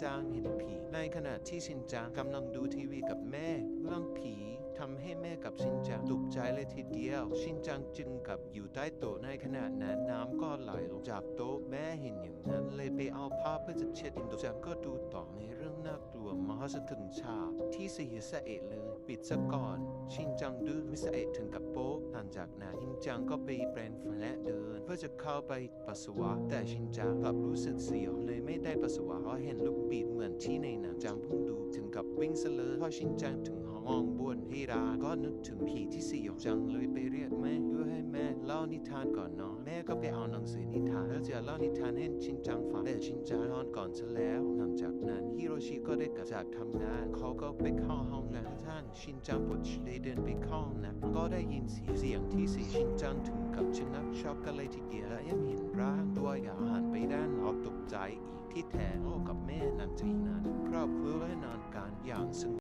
จางเห็นผี ในขณะที่ชินจังกำลังดูทีวีกับแม่ เรื่องผีทำให้แม่กับชินจังตกใจเลยทีเดียว ชินจังจึงกับอยู่ใต้โต๊ะในขณะนั้นน้ำก็ไหลลงจากโต๊ะแม่เห็นอย่างนั้นเลยไปเอาผ้าเพื่อจะเช็ดอินโดจังก็ดูต่อในเรื่องน่าฉันถึงฉาที่เสียสะเอะเลยปิดซะก่อน ชินจังดื้อม่สะเอะถึงกับโป๊ะหลังจากนั้นชินจังก็ไปแปรงฟันและเดิน เพื่อจะเข้าไปปัสสาวะ แต่ชินจังกลับรู้สึกเสียวเลยไม่ได้ปัสสาวะเพราะเห็นลูกบิดเหมือนที่ในหนังจังพิ่งดูถึงกับวิ่งซะเลยพอชินจังถึงห้องบนเฮราก็นึกถึงผีที่สยองจังเลยไปเรียกแม่เพื่อให้แม่เล่านิทานก่อนนอนแม่ก็ไปเอาหนังสือนิทานแล้วจะเล่านิทานให้ชินจังฟังแต่ชินจังนอนก่อนซะแล้วหลังจาก ก็ได้กลับจากทำงานเขาก็ไปเข้าห้องน้ำท่านชินจังปวดเลยเดินไปเข้าน่ะก็ได้ยินเสียงเสียงที่สีชินจังถึงกับชะงักช็อกกันเลยทีเดียวและยังเห็นร่างตัวอย่างหันไปด้านออกตกใจอีกที่แท้พ่อกับแม่นั่งใจนั้นครอบครัวและนอนการอย่างสงบ